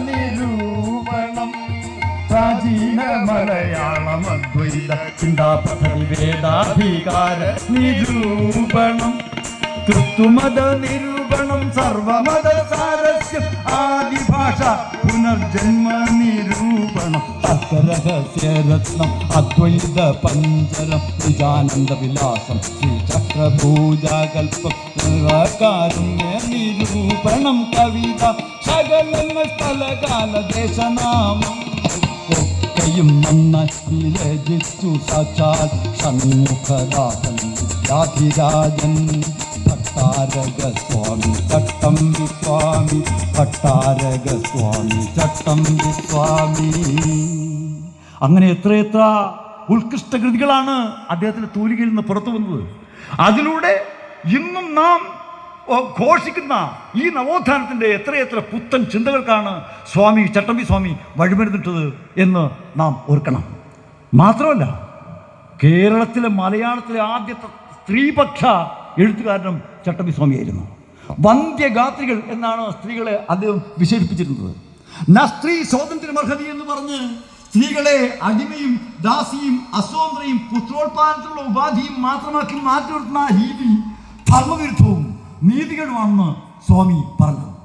നിരൂപണം പ്രാചീന മലയാളം അദ്വൈത ചിന്താ പദ്ധതി വേദാധികാര നിരൂപണം ക്രിസ്തുമത നിരൂപണം സർവമത സാരസ്യം ആദിഭാഷ പുനർജന്മ നിരൂപണം തർക്കരഹസ്യരത്നം അദ്വൈത പഞ്ചരം നിജാനന്ദ വിലാസം ശ്രീ ചക്രഭൂജാകൽപ്പം കാരുണ്യ നിരൂപണം കവിത സകലങ്ങൾ സ്ഥലകാല ദേശനാമം ഒക്കെയും നന്നായി രചിച്ചു സാക്ഷാൽ ഷൺമുഖദാസൻ രാധിരാജൻ ഭട്ടാരക സ്വാമി ചട്ടമ്പി സ്വാമി ഭട്ടാരക സ്വാമി ചട്ടമ്പി സ്വാമി അങ്ങനെ എത്രയെത്ര ഉത്കൃഷ്ട കൃതികളാണ് അദ്ദേഹത്തിന്റെ തൂലികയിൽ നിന്ന് പുറത്തു വന്നത്. അതിലൂടെ ഇന്നും നാം ഘോഷിക്കുന്ന ഈ നവോത്ഥാനത്തിന്റെ എത്രയെത്ര പുത്തൻ ചിന്തകൾക്കാണ് സ്വാമി ചട്ടമ്പി സ്വാമി വഴിമരുന്നിട്ടത് എന്ന് നാം ഓർക്കണം. മാത്രമല്ല കേരളത്തിലെ മലയാളത്തിലെ ആദ്യത്തെ സ്ത്രീപക്ഷ എഴുത്തുകാരനും ചട്ടമ്പി സ്വാമിയായിരുന്നു. വന്ധ്യഗാത്രികൾ എന്നാണ് സ്ത്രീകളെ അദ്ദേഹം വിശേഷിപ്പിച്ചിരുന്നത്. ന സ്ത്രീ സ്വാതന്ത്ര്യം അർഹതി എന്ന് പറഞ്ഞ് സ്ത്രീകളെ അടിമയും ദാസിയും അസ്വതന്ത്രയും പുത്രോത്പാദനത്തിലുള്ള ഉപാധിയും മാത്രമാക്കി മാറ്റി നിർത്തുന്ന രീതി ധർമ്മവിരുദ്ധവും വന്ന് സ്വാമി പറഞ്ഞു.